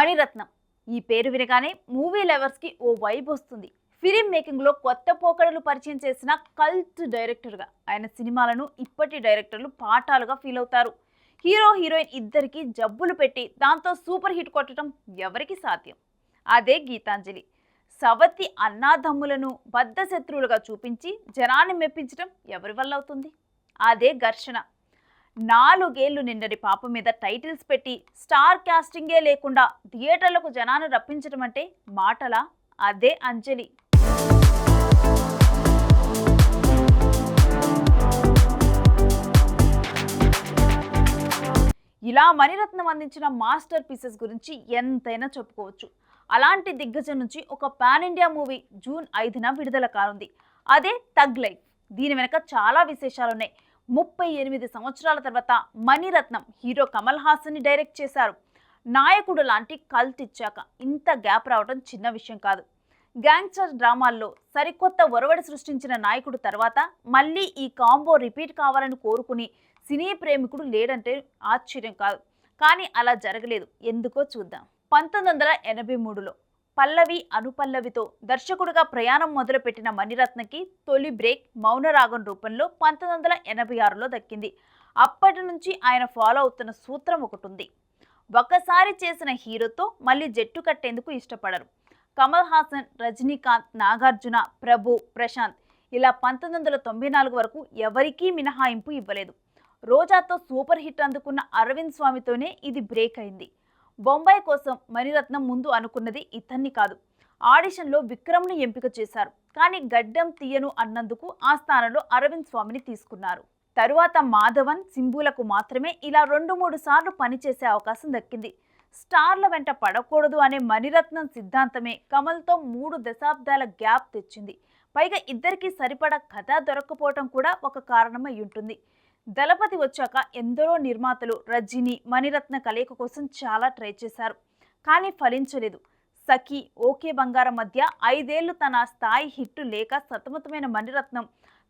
మణిరత్నం. ఈ పేరు వినగానే మూవీ లవర్స్కి ఓ వైబ్ వస్తుంది. ఫిలిం మేకింగ్లో కొత్త పోకడలు పరిచయం చేసిన కల్ట్ డైరెక్టర్గా. ఆయన సినిమాలను ఇప్పటి డైరెక్టర్లు పాఠాలుగా ఫీల్ అవుతారు. హీరో హీరోయిన్ ఇద్దరికి జబ్బులు పెట్టి దాంతో సూపర్ హిట్ కొట్టడం ఎవరికి సాధ్యం? అదే గీతాంజలి. సవతి అన్నాదమ్ములను బద్ధశత్రువులుగా చూపించి జనాన్ని మెప్పించడం ఎవరి వల్ల అవుతుంది? అదే ఘర్షణ. నాలుగేళ్ళు నిండని పాప మీద టైటిల్స్ పెట్టి స్టార్ కాస్టింగే లేకుండా థియేటర్లకు జనాన్ని రప్పించడం అంటే మాటలా? అదే అంజలి. ఇలా మణిరత్నం అందించిన మాస్టర్ పీసెస్ గురించి ఎంతైనా చెప్పుకోవచ్చు. అలాంటి దిగ్గజం నుంచి ఒక పాన్ ఇండియా మూవీ జూన్ ఐదున విడుదల కానుంది. అదే తగ్ లైఫ్. దీని వెనక చాలా విశేషాలు ఉన్నాయి ముప్పై ఎనిమిది సంవత్సరాల తర్వాత మణిరత్నం హీరో కమల్ హాసన్ని డైరెక్ట్ చేశారు. నాయకుడు లాంటి కల్ట్ ఇచ్చాక ఇంత గ్యాప్ రావడం చిన్న విషయం కాదు. గ్యాంగ్స్టర్ డ్రామాల్లో సరికొత్త ఒరవడి సృష్టించిన నాయకుడు తర్వాత మళ్ళీ ఈ కాంబో రిపీట్ కావాలని కోరుకుని సినీ ప్రేమికుడు లేడంటే ఆశ్చర్యం కాదు. కానీ అలా జరగలేదు. ఎందుకో చూద్దాం. పంతొమ్మిది వందల ఎనభై మూడులో పల్లవి అనుపల్లవితో దర్శకుడిగా ప్రయాణం మొదలుపెట్టిన మణిరత్నకి తొలి బ్రేక్ మౌనరాగం రూపంలో పంతొమ్మిది వందల ఎనభై ఆరులో దక్కింది. అప్పటి నుంచి ఆయన ఫాలో అవుతున్న సూత్రం ఒకటి ఉంది ఒకసారి చేసిన హీరోతో మళ్ళీ జట్టు కట్టేందుకు ఇష్టపడరు. కమల్ హాసన్ రజనీకాంత్ నాగార్జున ప్రభు ప్రశాంత్ ఇలా పంతొమ్మిది వందల తొంభై నాలుగు వరకు ఎవరికీ మినహాయింపు ఇవ్వలేదు. రోజాతో సూపర్ హిట్ అందుకున్న అరవింద్ స్వామితోనే ఇది బ్రేక్ అయింది. బొంబాయి కోసం మణిరత్నం ముందు అనుకున్నది ఇతన్ని కాదు. ఆడిషన్లో విక్రమ్ను ఎంపిక చేశారు. కానీ గడ్డం తీయను అన్నందుకు ఆ స్థానంలో అరవింద్ స్వామిని తీసుకున్నారు. తరువాత మాధవన్ సింబులకు మాత్రమే ఇలా రెండు మూడు సార్లు పనిచేసే అవకాశం దక్కింది. స్టార్ల వెంట పడకూడదు అనే మణిరత్నం సిద్ధాంతమే కమల్తో మూడు దశాబ్దాల గ్యాప్ తెచ్చింది. పైగా ఇద్దరికీ సరిపడా కథ దొరక్కపోవటం కూడా ఒక కారణమై ఉంటుంది. దళపతి వచ్చాక ఎందరో నిర్మాతలు రజనీ మణిరత్న కలయిక కోసం చాలా ట్రై చేశారు కానీ ఫలించలేదు. సఖి ఓకే బంగారం మధ్య ఐదేళ్ళు తన స్థాయి హిట్టు లేక సతమతమైన మణిరత్నం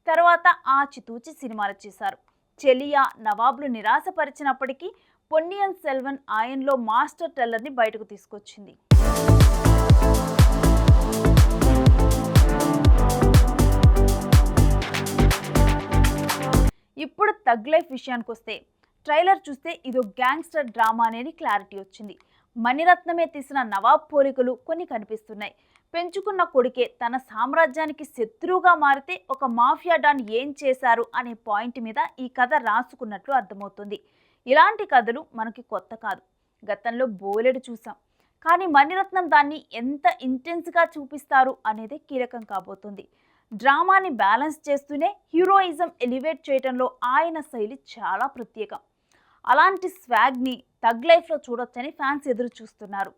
తర్వాత ఆచితూచి సినిమాలు చేశారు. చెలియా నవాబులు నిరాశపరిచినప్పటికీ పొన్నియన్ సెల్వన్ ఆయన్లో మాస్టర్ టెల్లర్ని బయటకు తీసుకొచ్చింది. ఇప్పుడు తగ్ లైఫ్ విషయానికి వస్తే ట్రైలర్ చూస్తే ఇదో గ్యాంగ్స్టర్ డ్రామా అనేది క్లారిటీ వచ్చింది. మణిరత్నమే తీసిన నవాబ్ పోలికలు కొన్ని కనిపిస్తున్నాయి. పెంచుకున్న కొడుకే తన సామ్రాజ్యానికి శత్రువుగా మారితే ఒక మాఫియా డాన్ ఏం చేశారు అనే పాయింట్ మీద ఈ కథ రాసుకున్నట్లు అర్థమవుతుంది. ఇలాంటి కథలు మనకి కొత్త కాదు. గతంలో బోలెడు చూసాం. కానీ మణిరత్నం దాన్ని ఎంత ఇంటెన్స్గా చూపిస్తారు అనేది కీలకం కాబోతుంది. డ్రామాని బ్యాలెన్స్ చేస్తూనే హీరోయిజం ఎలివేట్ చేయడంలో ఆయన శైలి చాలా ప్రత్యేకం. అలాంటి స్వాగ్ని తగ్ లైఫ్లో చూడొచ్చని ఫ్యాన్స్ ఎదురు చూస్తున్నారు.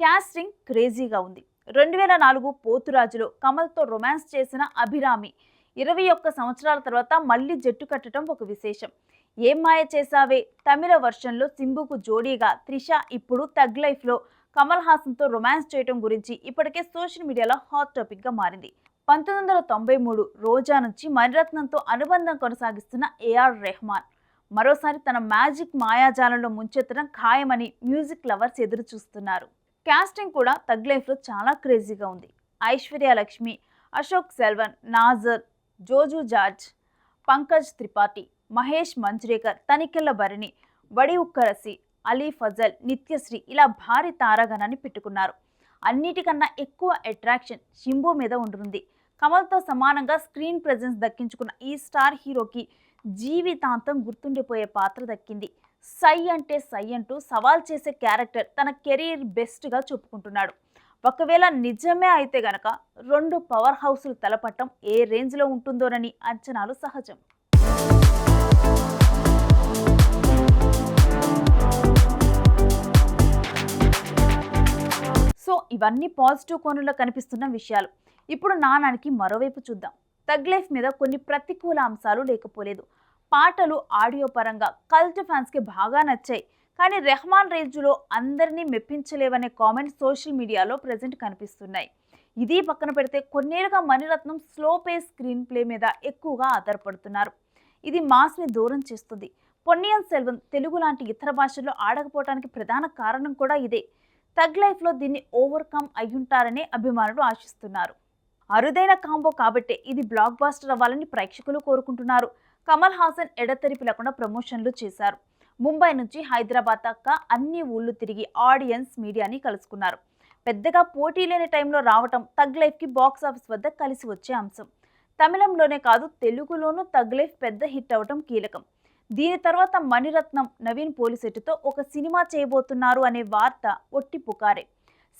క్యాస్టింగ్ క్రేజీగా ఉంది. రెండు వేల నాలుగు పోతురాజులో కమల్తో రొమాన్స్ చేసిన అభిరామి ఇరవై ఒక్క సంవత్సరాల తర్వాత మళ్ళీ జట్టు కట్టడం ఒక విశేషం. ఏం మాయ చేశావే? తమిళ వర్షన్లో సింబుకు జోడీగా త్రిష ఇప్పుడు తగ్ లైఫ్లో కమల్ హాసన్తో రొమాన్స్ చేయడం గురించి ఇప్పటికే సోషల్ మీడియాలో హాట్ టాపిక్గా మారింది. పంతొమ్మిది వందల తొంభై మూడు రోజా నుంచి మణిరత్నంతో అనుబంధం కొనసాగిస్తున్న ఏఆర్ రెహమాన్. మరోసారి తన మ్యాజిక్ మాయాజాలంలో ముంచెత్తడం ఖాయమని మ్యూజిక్ లవర్స్ ఎదురు చూస్తున్నారు కాస్టింగ్ కూడా తగ్ లైఫ్లో చాలా క్రేజీగా ఉంది. ఐశ్వర్య లక్ష్మి అశోక్ సెల్వన్ నాజర్ జోజు జార్జ్ పంకజ్ త్రిపాఠి మహేష్ మంజ్రేకర్ తనికెళ్ళ భరణి వడి ఉక్కరసి అలీ ఫజల్ నిత్యశ్రీ ఇలా భారీ తారాగణాన్ని పెట్టుకున్నారు. అన్నిటికన్నా ఎక్కువ అట్రాక్షన్ శింబు మీద ఉంటుంది కమల్తో సమానంగా స్క్రీన్ ప్రెజెన్స్ దక్కించుకున్న ఈ స్టార్ హీరోకి జీవితాంతం గుర్తుండిపోయే పాత్ర దక్కింది. సై అంటే సై అంటూ సవాల్ చేసే క్యారెక్టర్ తన కెరీర్ బెస్ట్గా చెప్పుకుంటున్నాడు ఒకవేళ నిజమే అయితే గనక రెండు పవర్ హౌస్లు తలపట్టం ఏ రేంజ్లో ఉంటుందోనని అంచనాలు సహజం. సో ఇవన్నీ పాజిటివ్ కోణంలో కనిపిస్తున్న విషయాలు. ఇప్పుడు నానానికి మరోవైపు చూద్దాం. తగ్ లైఫ్ మీద కొన్ని ప్రతికూల అంశాలు లేకపోలేదు. పాటలు ఆడియో పరంగా కల్ట్ ఫ్యాన్స్కి బాగా నచ్చాయి. కానీ రెహమాన్ రేంజ్లో అందరినీ మెప్పించలేవనే కామెంట్ సోషల్ మీడియాలో ప్రజెంట్ కనిపిస్తున్నాయి. ఇది పక్కన పెడితే కొన్నేళ్ళుగా Maniratnam slow pace screenplay మీద ఎక్కువగా ఆధారపడుతున్నారు. ఇది మాస్ని దూరం చేస్తుంది. పొన్నియన్ సెల్వన్ తెలుగు లాంటి ఇతర భాషల్లో ఆడకపోవడానికి ప్రధాన కారణం కూడా ఇదే. తగ్ లైఫ్లో దీన్ని ఓవర్కమ్ అయ్యుంటారనే అభిమానులు ఆశిస్తున్నారు. అరుదైన కాంబో కాబట్టే ఇది బ్లాక్ బాస్టర్ అవ్వాలని ప్రేక్షకులు కోరుకుంటున్నారు. కమల్ హాసన్ ఎడతెరిపి లేకుండా ప్రమోషన్లు చేశారు. ముంబై నుంచి హైదరాబాద్ దాకా అన్ని ఊళ్ళు తిరిగి ఆడియన్స్ మీడియాని కలుసుకున్నారు. పెద్దగా పోటీ లేని టైంలో రావటం తగ్ లైఫ్కి బాక్స్ ఆఫీస్ వద్ద కలిసి వచ్చే అంశం. తమిళంలోనే కాదు తెలుగులోనూ తగ్ లైఫ్ పెద్ద హిట్ అవ్వటం కీలకం. దీని తర్వాత మణిరత్నం నవీన్ పోలిసెట్టుతో ఒక సినిమా చేయబోతున్నారు అనే వార్త ఒట్టి పుకారే.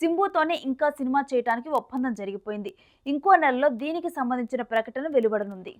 సింబుతోనే ఇంకా సినిమా చేయడానికి ఒప్పందం జరిగిపోయింది. ఇంకో నెలలో దీనికి సంబంధించిన ప్రకటన వెలువడనుంది.